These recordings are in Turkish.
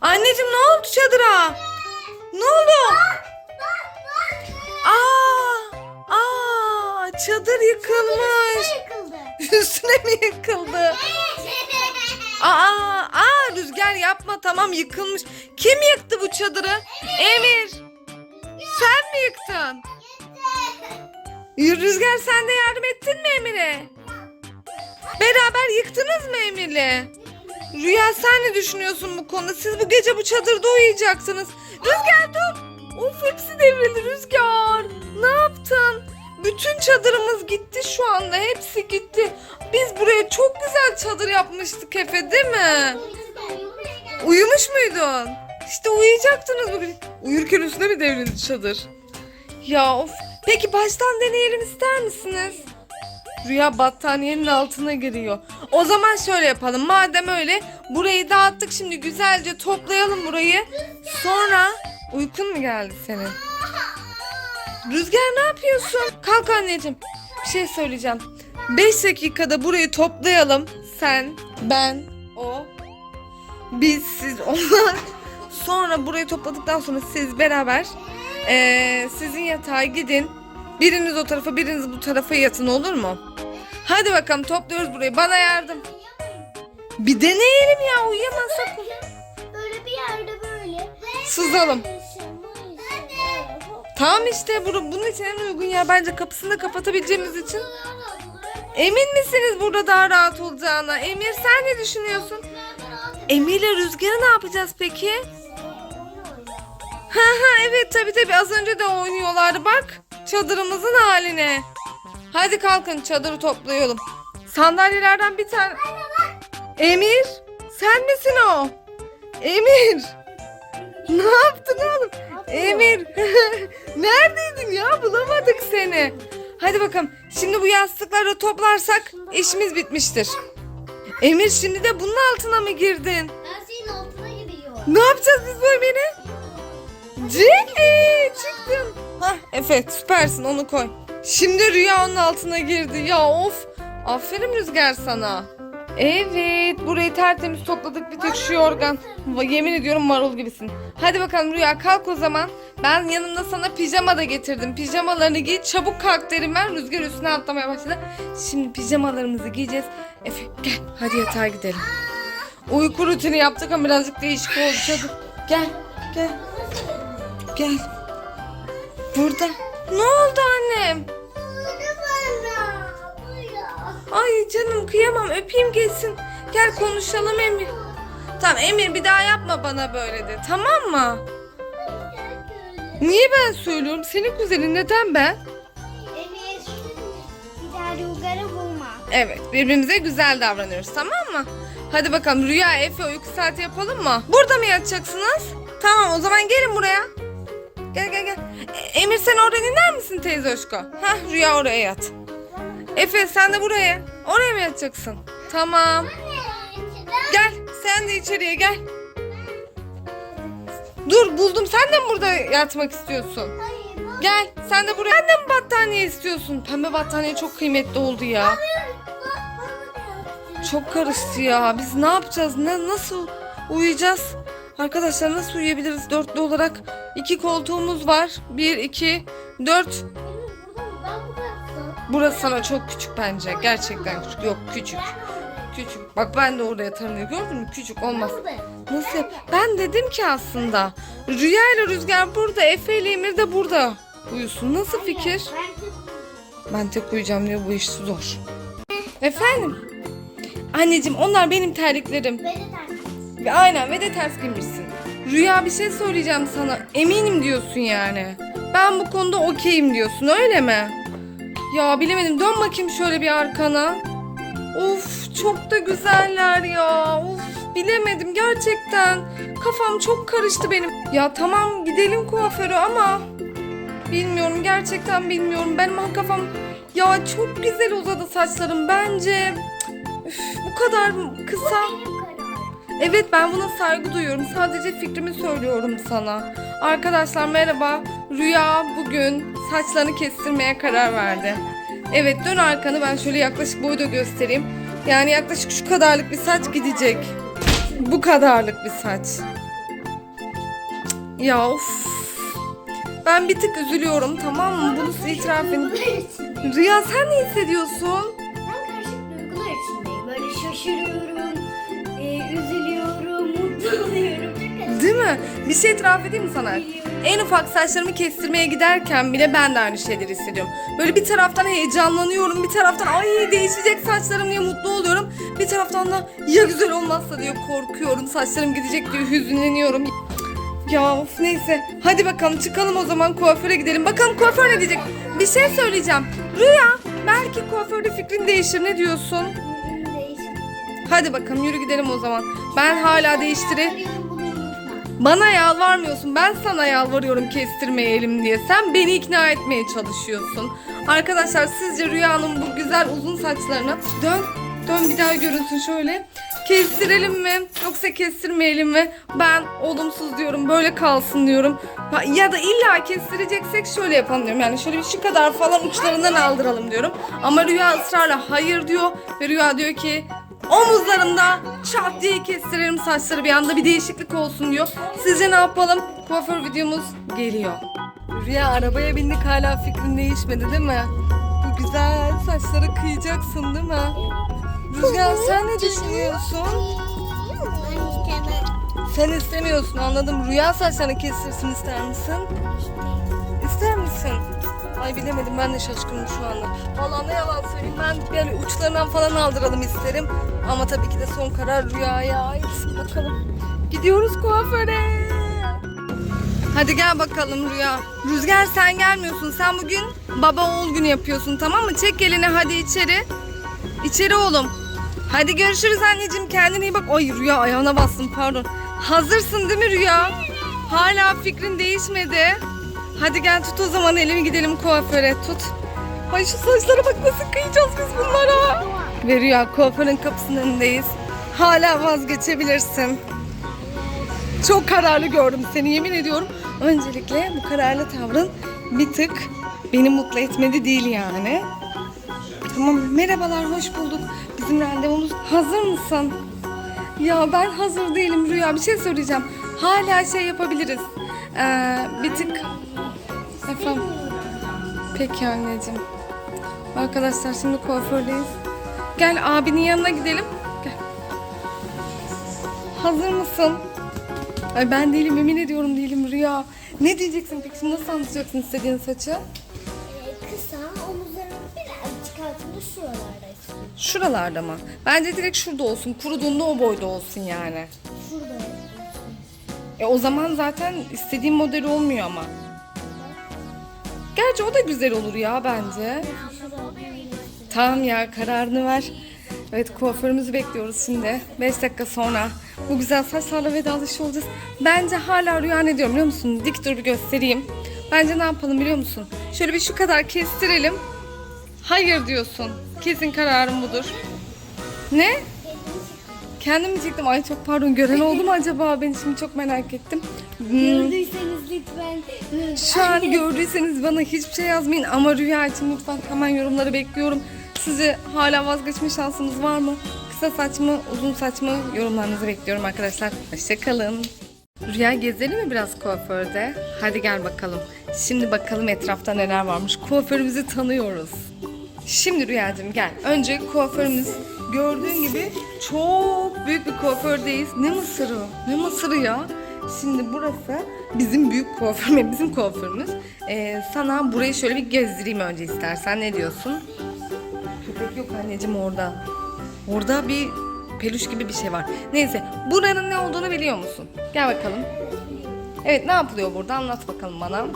Anneciğim ne oldu çadıra? Ne oldu? Aa, aa, çadır yıkılmış. Yıkıldı. Üstüne mi yıkıldı? Aa, aa Rüzgar yapma tamam yıkılmış. Kim yıktı bu çadırı? Emir. Sen mi yıktın? Rüzgar sen de yardım ettin mi Emir'e? Beraber yıktınız mı Emir'le? Rüya sen ne düşünüyorsun bu konuda? Siz bu gece bu çadırda uyuyacaksınız. Rüzgar dur. Of hepsi devrildi Rüzgar. Ne yaptın? Bütün çadırımız gitti şu anda. Hepsi gitti. Biz buraya çok güzel çadır yapmıştık Efe değil mi? Uyumuş muydun? İşte uyuyacaktınız bugün. Uyurken üstüne mi devrildi çadır? Ya of. Peki baştan deneyelim ister misiniz? Rüya battaniyenin altına giriyor. O zaman şöyle yapalım. Madem öyle burayı dağıttık şimdi güzelce toplayalım burayı. Sonra uykun mu geldi senin? Rüzgar ne yapıyorsun? Kalk anneciğim. Bir şey söyleyeceğim. 5 dakikada burayı toplayalım. Sen, ben, o, biz, siz, onlar. Sonra burayı topladıktan sonra siz beraber eee, sizin yatağa gidin. Biriniz o tarafa biriniz bu tarafa yatın olur mu? Hadi bakalım topluyoruz burayı. Bana yardım. Bir deneyelim ya uyuyamazsak. Böyle bir yerde böyle. Sızalım. Tamam işte bunun için en uygun ya. Bence kapısını da kapatabileceğimiz için. Emin misiniz burada daha rahat olacağına? Emir sen ne düşünüyorsun? Emir'le Rüzgar'ı ne yapacağız peki? Ha ha evet tabii tabii az önce de oynuyorlardı bak. Çadırımızın haline. Hadi kalkın çadırı toplayalım. Sandalyelerden bir tane. Emir sen misin o? Emir. Ne yaptın oğlum? Emir. Neredeydin ya? Bulamadık seni. Hadi bakalım. Şimdi bu yastıkları toplarsak işimiz bitmiştir. Emir şimdi de bunun altına mı girdin? Ben senin altına gidiyorum. Ne yapacağız biz bu Emir'i? Cili çıktın. Hah evet süpersin onu koy. Şimdi Rüya onun altına girdi. Ya of. Aferin Rüzgar sana. Evet burayı tertemiz topladık bir tek şu yorgan. Yemin ediyorum marul gibisin. Hadi bakalım Rüya kalk o zaman. Ben yanımda sana pijama da getirdim. Pijamalarını giy çabuk kalk derim ben. Rüzgar üstüne atlamaya başladı. Şimdi pijamalarımızı giyeceğiz. Efe gel hadi yatağa gidelim. Uyku rutini yaptık ama birazcık değişik oldu. Çabuk gel gel. Gel. Burada. Ne oldu annem? Ay canım kıyamam öpeyim geçsin. Gel konuşalım Emir. Tamam Emir bir daha yapma bana böyle de tamam mı? Niye ben söylüyorum? Senin kuzenin neden ben? Evet birbirimize güzel davranıyoruz tamam mı? Hadi bakalım Rüya Efe uyku saati yapalım mı? Burada mı yatacaksınız? Tamam o zaman gelin buraya. Gel gel gel. E, Emir sen oradan iner misin teyze Hoşko? Hah Rüya oraya yat. Efe sen de buraya. Oraya mı yatacaksın? Tamam. Gel sen de içeriye gel. Dur buldum sen de mi burada yatmak istiyorsun? Gel sen de buraya. Sen de mi battaniye istiyorsun? Pembe battaniye çok kıymetli oldu ya. Çok karıştı ya. Biz ne yapacağız? Ne nasıl uyuyacağız? Arkadaşlar nasıl uyuyabiliriz dörtlü olarak? İki koltuğumuz var. Bir, iki, dört. Burası sana çok küçük bence. Gerçekten küçük. Yok küçük. Küçük. Bak ben de orada yatarım diyor. Gördün mü? Küçük olmaz. Nasıl? Ben dedim ki aslında. Rüya ile Rüzgar burada. Efe ile Emir de burada. Uyusun. Nasıl fikir? Ben tek uyuyacağım diye bu iş zor. Efendim? Anneciğim onlar benim terliklerim. Ve aynen ve de ters giymişsin. Rüya bir şey söyleyeceğim sana. Eminim diyorsun yani. Ben bu konuda okeyim diyorsun öyle mi? Ya bilemedim dön bakayım şöyle bir arkana. Of çok da güzeller ya. Of bilemedim gerçekten. Kafam çok karıştı benim. Ya tamam gidelim kuaföre ama bilmiyorum gerçekten bilmiyorum. Benim kafam ya çok güzel uzadı saçlarım bence. Üf, bu kadar kısa. Evet ben buna saygı duyuyorum. Sadece fikrimi söylüyorum sana. Arkadaşlar merhaba. Rüya bugün saçlarını kestirmeye karar verdi. Evet dön arkanı ben şöyle yaklaşık boyu da göstereyim. Yani yaklaşık şu kadarlık bir saç gidecek. Bu kadarlık bir saç. Ya of. Ben bir tık üzülüyorum tamam mı? Bunu itiraf içindeyim. Rüya sen ne hissediyorsun? Bir şey itiraf edeyim mi sana? En ufak saçlarımı kestirmeye giderken bile ben de aynı şeyleri hissediyorum. Böyle bir taraftan heyecanlanıyorum, bir taraftan ay değişecek saçlarım diye mutlu oluyorum. Bir taraftan da ya güzel olmazsa diye korkuyorum, saçlarım gidecek diye hüzünleniyorum. Ya of neyse. Hadi bakalım çıkalım o zaman kuaföre gidelim. Bakalım kuaför ne diyecek? Bir şey söyleyeceğim. Rüya belki kuaförde fikrin değişir ne diyorsun? Hadi bakalım yürü gidelim o zaman. Ben hala değiştire... Bana yalvarmıyorsun. Ben sana yalvarıyorum kestirmeyelim diye. Sen beni ikna etmeye çalışıyorsun. Arkadaşlar sizce Rüya'nın bu güzel uzun saçlarını dön dön bir daha görünsün şöyle. Kestirelim mi yoksa kestirmeyelim mi? Ben olumsuz diyorum. Böyle kalsın diyorum. Ya da illa kestireceksek şöyle yapalım diyorum. Yani şöyle bir şu kadar falan uçlarından aldıralım diyorum. Ama Rüya ısrarla hayır diyor ve Rüya diyor ki Omuzlarında çat diye kestirelim saçları bir anda bir değişiklik olsun diyor. Sizce ne yapalım? Kuaför videomuz geliyor. Rüya arabaya bindik hala fikrin değişmedi değil mi? Bu güzel saçları kıyacaksın değil mi? Rüzgar sen ne düşünüyorsun? Sen istemiyorsun anladım. Rüya saçlarını kestirsin ister misin? İster misin? Ay bilemedim ben de şaşkınım şu anda. Vallahi ne yalan söyleyeyim ben böyle uçlarından falan aldıralım isterim. Ama tabii ki de son karar Rüya'ya ait. Bakalım. Gidiyoruz kuaföre. Hadi gel bakalım Rüya. Rüzgar sen gelmiyorsun. Sen bugün baba oğul günü yapıyorsun tamam mı? Çek elini hadi içeri. İçeri oğlum. Hadi görüşürüz anneciğim. Kendine iyi bak. Ay Rüya ayağına bastım pardon. Hazırsın değil mi Rüya? Hala fikrin değişmedi. Hadi gel tut o zaman elimi gidelim kuaföre tut. Ay şu saçlara bak nasıl kıyacağız biz bunlara. Ve Rüya kuaförün kapısının önündeyiz. Hala vazgeçebilirsin. Çok kararlı gördüm seni yemin ediyorum. Öncelikle bu kararlı tavrın bir tık beni mutlu etmedi değil yani. Tamam merhabalar hoş bulduk. Bizim randevumuz hazır mısın? Ya ben hazır değilim Rüya bir şey söyleyeceğim. Hala şey yapabiliriz. Ee, bir tık efendim. Peki anneciğim. Arkadaşlar şimdi kuafördeyiz. Gel abinin yanına gidelim. Gel. Hazır mısın? Ay ben değilim yemin ediyorum değilim Rüya. Ne diyeceksin peki şimdi nasıl anlatacaksın istediğin saçı? Ee, kısa, omuzlarımın birazcık altında şuralarda istiyorum. Şuralarda mı? Bence direkt şurada olsun. Kuruduğunda o boyda olsun yani. Şurada olsun. E o zaman zaten istediğim model olmuyor ama. Gerçi o da güzel olur ya bence. Şurada Tamam ya kararını ver. Evet kuaförümüzü bekliyoruz şimdi. 5 dakika sonra bu güzel saçlarla vedalaşıyor olacağız. Bence hala rüya ne diyorum biliyor musun? Dik dur bir göstereyim. Bence ne yapalım biliyor musun? Şöyle bir şu kadar kestirelim. Hayır diyorsun. Kesin kararım budur. Ne? Kendim mi çektim? Ay çok pardon. Gören oldu mu acaba? Ben şimdi çok merak ettim. Hmm, Gördüyseniz lütfen. Şu an gördüyseniz bana hiçbir şey yazmayın ama rüya için lütfen hemen yorumları bekliyorum. Sizi hala vazgeçme şansınız var mı? Kısa saç mı, uzun saç mı? Yorumlarınızı bekliyorum arkadaşlar. Hoşçakalın. Rüya gezelim mi biraz kuaförde? Hadi gel bakalım. Şimdi bakalım etrafta neler varmış. Kuaförümüzü tanıyoruz. Şimdi Rüyacığım gel. Önce kuaförümüz gördüğün gibi çok büyük bir kuafördeyiz. Ne mısırı? Ne mısırı ya? Şimdi burası bizim büyük kuaför, bizim kuaförümüz. Ee, sana burayı şöyle bir gezdireyim önce istersen. Ne diyorsun? Köpek yok anneciğim orada. Orada bir peluş gibi bir şey var. Neyse buranın ne olduğunu biliyor musun? Gel bakalım. Evet ne yapılıyor burada anlat bakalım bana.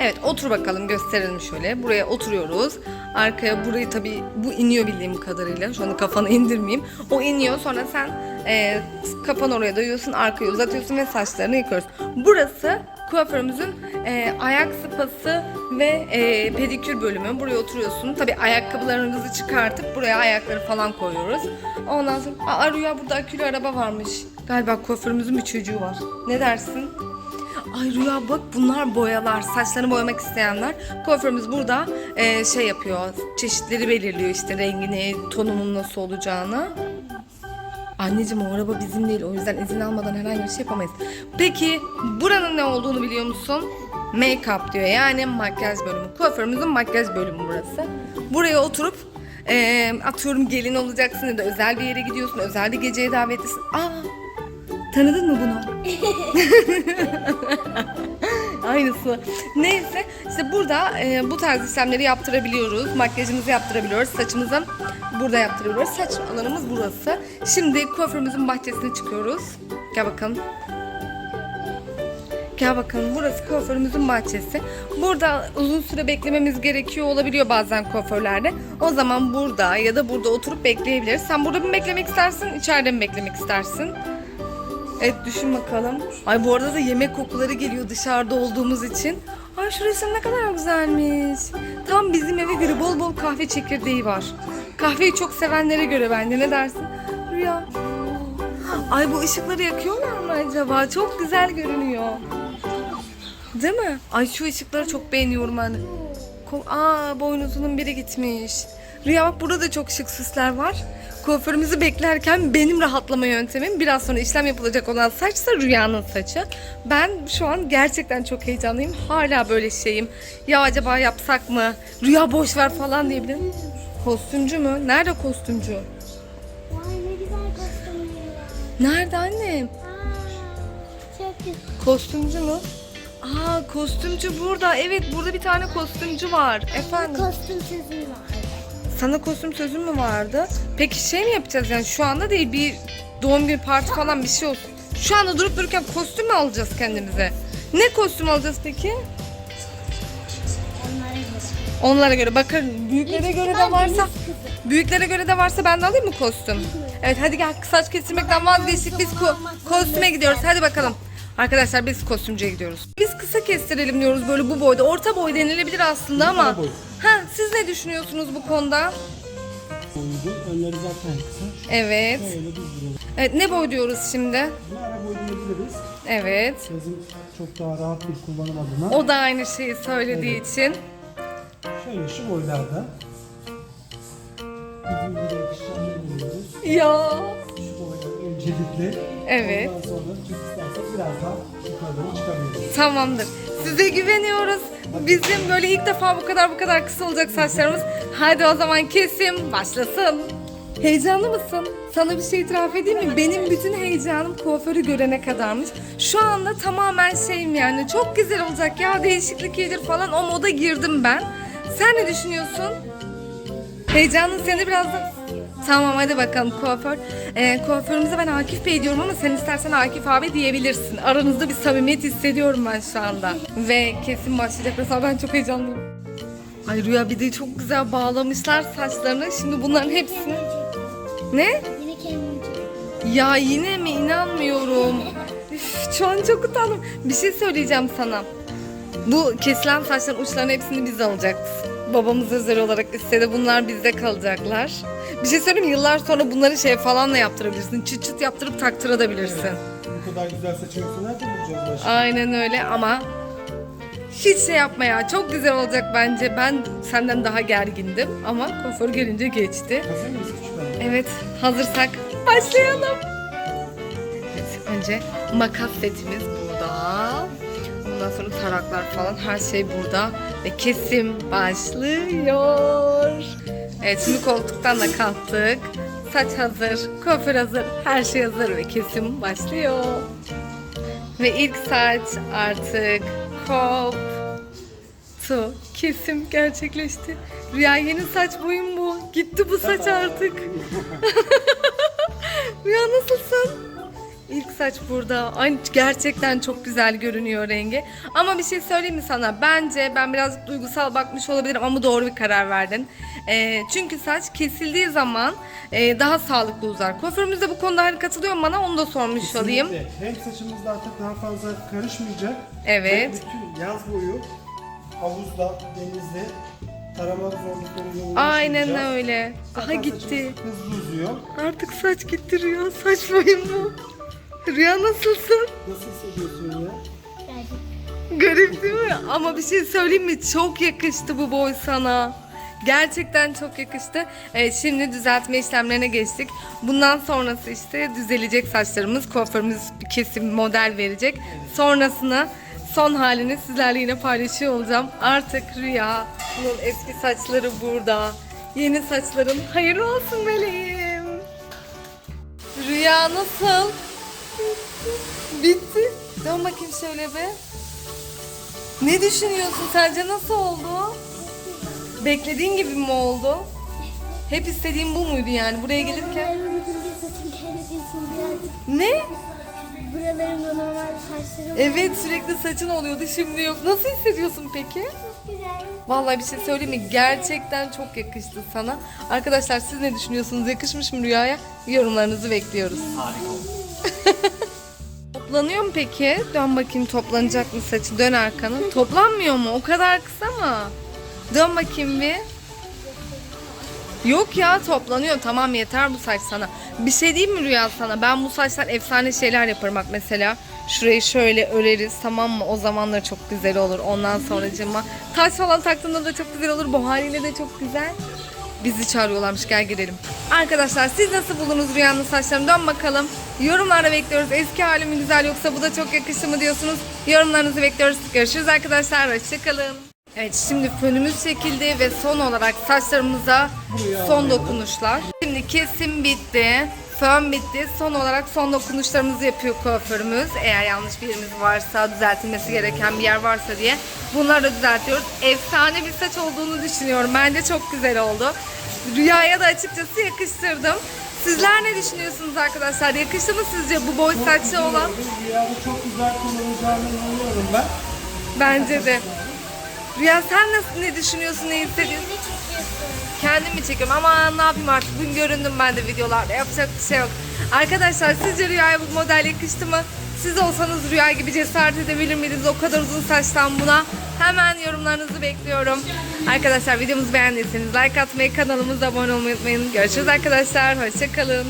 Evet otur bakalım gösterelim şöyle. Buraya oturuyoruz. Arkaya burayı tabii bu iniyor bildiğim kadarıyla. Şu anda kafanı indirmeyeyim. O iniyor sonra sen e, kafanı oraya dayıyorsun. Arkaya uzatıyorsun ve saçlarını yıkıyoruz. Burası kuaförümüzün e, ayak sıpası ve e, pedikür bölümü. Buraya oturuyorsun. Tabii ayakkabılarınızı çıkartıp buraya ayakları falan koyuyoruz. Ondan sonra aa Rüya burada akülü araba varmış. Galiba kuaförümüzün bir çocuğu var. Ne dersin? Ay Rüya bak bunlar boyalar. Saçlarını boyamak isteyenler. Kuaförümüz burada e, şey yapıyor. Çeşitleri belirliyor işte rengini, tonunun nasıl olacağını. Anneciğim o araba bizim değil o yüzden izin almadan herhangi bir şey yapamayız. Peki buranın ne olduğunu biliyor musun? Make-up diyor yani makyaj bölümü. Kuaförümüzün makyaj bölümü burası. Buraya oturup eee, atıyorum gelin olacaksın ya da özel bir yere gidiyorsun. Özel bir geceye davetlisin. Aa tanıdın mı bunu? Aynısı. Neyse işte burada e, bu tarz işlemleri yaptırabiliyoruz. Makyajımızı yaptırabiliyoruz. Saçımızı burada yaptırabiliyoruz. Saç alanımız burası. Şimdi kuaförümüzün bahçesine çıkıyoruz. Gel bakalım. Gel bakalım burası kuaförümüzün bahçesi. Burada uzun süre beklememiz gerekiyor olabiliyor bazen kuaförlerde. O zaman burada ya da burada oturup bekleyebiliriz. Sen burada mı beklemek istersin, içeride mi beklemek istersin? Evet düşün bakalım. Ay bu arada da yemek kokuları geliyor dışarıda olduğumuz için. Ay şurası ne kadar güzelmiş. Tam bizim eve göre bol bol kahve çekirdeği var. Kahveyi çok sevenlere göre bence ne dersin? Rüya. Ay bu ışıkları yakıyorlar mı acaba? Çok güzel görünüyor. Değil mi? Ay şu ışıkları çok beğeniyorum ben. Aa boynuzunun biri gitmiş. Rüya bak burada da çok şık süsler var. Kuaförümüzü beklerken benim rahatlama yöntemim biraz sonra işlem yapılacak olan saçsa Rüya'nın saçı. Ben şu an gerçekten çok heyecanlıyım. Hala böyle şeyim. Ya acaba yapsak mı? Rüya boş ver falan diyebilirim. Kostümcü mü? Nerede kostümcü? Vay ne güzel kostümleri var. Nerede annem? Aa, çok güzel. Kostümcü mü? Aa kostümcü burada. Evet burada bir tane kostümcü var. Efendim. Kostüm sözü var. Sana kostüm sözün mü vardı? Peki şey mi yapacağız yani şu anda değil bir doğum günü parti falan bir şey olsun. Şu anda durup dururken kostüm mü alacağız kendimize? Ne kostüm alacağız peki? Onlara göre. Onlara göre bakın büyüklere göre de varsa büyüklere göre de varsa ben de alayım mı kostüm? Evet hadi gel saç kestirmekten vazgeçtik biz ko- kostüme gidiyoruz hadi bakalım. Arkadaşlar biz kostümcüye gidiyoruz. Biz kısa kestirelim diyoruz böyle bu boyda. Orta boy denilebilir aslında ama. Ha siz ne düşünüyorsunuz bu konuda? Uygun. Önleri zaten kısa. Evet. Şöyle düz duruyor. Evet ne boy diyoruz şimdi? Bunu ara boy diyebiliriz. Evet. Yazın çok daha rahat bir kullanım adına. O da aynı şeyi söylediği için. Şöyle şu boylarda. Bizim buluyoruz. Ya. Öncelikle. Evet. Ondan sonra çok istersek biraz daha yukarıdan çıkabiliriz. Tamamdır. Size güveniyoruz. Bizim böyle ilk defa bu kadar bu kadar kısa olacak saçlarımız. Hadi o zaman kesim başlasın. Heyecanlı mısın? Sana bir şey itiraf edeyim mi? Benim bütün heyecanım kuaförü görene kadarmış. Şu anda tamamen şeyim yani. Çok güzel olacak ya değişiklik iyidir falan o moda girdim ben. Sen ne düşünüyorsun? Heyecanın seni biraz da... Tamam hadi bakalım kuaför. Ee, kuaförümüze ben Akif Bey diyorum ama sen istersen Akif abi diyebilirsin. Aranızda bir samimiyet hissediyorum ben şu anda. Ve kesin başlayacak. Mesela ben çok heyecanlıyım. Ay Rüya bir de çok güzel bağlamışlar saçlarını. Şimdi bunların hepsini... Ne? Yine kendimce. Ya yine mi? İnanmıyorum. Üf, şu an çok utandım. Bir şey söyleyeceğim sana. Bu kesilen saçların uçlarının hepsini biz alacağız. Babamız özel olarak istedi. Bunlar bizde kalacaklar. Bir şey söyleyeyim mi? Yıllar sonra bunları şey falan da yaptırabilirsin. Çıt çıt yaptırıp taktırabilirsin. Bu kadar güzel saçın yoksa nerede bulacağız başka? Aynen öyle ama hiç şey yapma ya. Çok güzel olacak bence. Ben senden daha gergindim ama kuaför gelince geçti. Hazır mıyız küçük hanım? Evet, hazırsak başlayalım. Evet, önce makas setimiz burada. Ondan sonra taraklar falan her şey burada. Ve kesim başlıyor. Evet, şimdi koltuktan da kalktık. Saç hazır, kuaför hazır, her şey hazır ve kesim başlıyor. Ve ilk saç artık koptu. Kesim gerçekleşti. Rüya yeni saç boyum bu. Gitti bu saç artık. Rüya nasılsın? İlk saç burada. Ay gerçekten çok güzel görünüyor rengi. Ama bir şey söyleyeyim mi sana? Bence ben birazcık duygusal bakmış olabilirim ama doğru bir karar verdin. Ee, çünkü saç kesildiği zaman e, daha sağlıklı uzar. Kuaförümüz de bu konuda hani katılıyor bana onu da sormuş olayım. Kesinlikle. Hem saçımız da artık daha fazla karışmayacak. Evet. Ve bütün yaz boyu havuzda, denizde tarama zorluklarıyla Aynen uğraşmayacağız. öyle. Aha Zaten gitti. saçımız Hızlı uzuyor. Artık saç gitti Rüya. Saç boyum bu. Rüya nasılsın? Nasıl hissediyorsun ya? Garip değil mi? Ama bir şey söyleyeyim mi? Çok yakıştı bu boy sana. Gerçekten çok yakıştı. Evet, şimdi düzeltme işlemlerine geçtik. Bundan sonrası işte düzelecek saçlarımız. Kuaförümüz kesim model verecek. Sonrasını son halini sizlerle yine paylaşıyor olacağım. Artık Rüya'nın eski saçları burada. Yeni saçların hayırlı olsun meleğim. Rüya nasıl? Bitti. Dön bakayım şöyle be. Ne düşünüyorsun? Sence nasıl oldu? Beklediğin gibi mi oldu? Hep istediğin bu muydu yani buraya gelirken? Ne? Buralarımda normal saçlarım Evet sürekli saçın oluyordu şimdi yok. Nasıl hissediyorsun peki? güzel. Vallahi bir şey söyleyeyim mi? Gerçekten çok yakıştı sana. Arkadaşlar siz ne düşünüyorsunuz? Yakışmış mı Rüya'ya? Yorumlarınızı bekliyoruz. Harika oldu. Toplanıyor mu peki? Dön bakayım toplanacak mı saçı? Dön arkanı. Toplanmıyor mu? O kadar kısa mı? Dön bakayım bir. Yok ya toplanıyor. Tamam yeter bu saç sana. Bir şey diyeyim mi Rüya sana? Ben bu saçtan efsane şeyler yaparım bak mesela. Şurayı şöyle öreriz tamam mı? O zamanlar çok güzel olur. Ondan sonracığıma taç falan taktığında da çok güzel olur. Bu haliyle de çok güzel. Bizi çağırıyorlarmış gel gidelim. Arkadaşlar siz nasıl buldunuz Rüya'nın saçlarını dön bakalım. Yorumlarda bekliyoruz. Eski hali mi güzel yoksa bu da çok yakıştı mı diyorsunuz. Yorumlarınızı bekliyoruz. Görüşürüz arkadaşlar. Hoşçakalın. Evet şimdi fönümüz çekildi ve son olarak saçlarımıza son dokunuşlar. Şimdi kesim bitti. Fön bitti. Son olarak son dokunuşlarımızı yapıyor kuaförümüz. Eğer yanlış bir yerimiz varsa, düzeltilmesi gereken bir yer varsa diye bunları da düzeltiyoruz. Efsane bir saç olduğunu düşünüyorum. Bence çok güzel oldu. Rüyaya da açıkçası yakıştırdım. Sizler ne düşünüyorsunuz arkadaşlar? Yakıştı mı sizce bu boy saçlı olan? Rüyamı çok güzel kullanacağını inanıyorum ben. Bence de. Rüya sen nasıl ne düşünüyorsun, ne hissediyorsun? Ne çekiyorsun? Kendim mi çekiyorum ama ne yapayım artık bugün göründüm ben de videolarda yapacak bir şey yok. Arkadaşlar sizce Rüya'ya bu model yakıştı mı? Siz olsanız Rüya gibi cesaret edebilir miydiniz o kadar uzun saçtan buna? Hemen yorumlarınızı bekliyorum. Arkadaşlar videomuzu beğendiyseniz like atmayı, kanalımıza abone olmayı unutmayın. Görüşürüz arkadaşlar, hoşçakalın.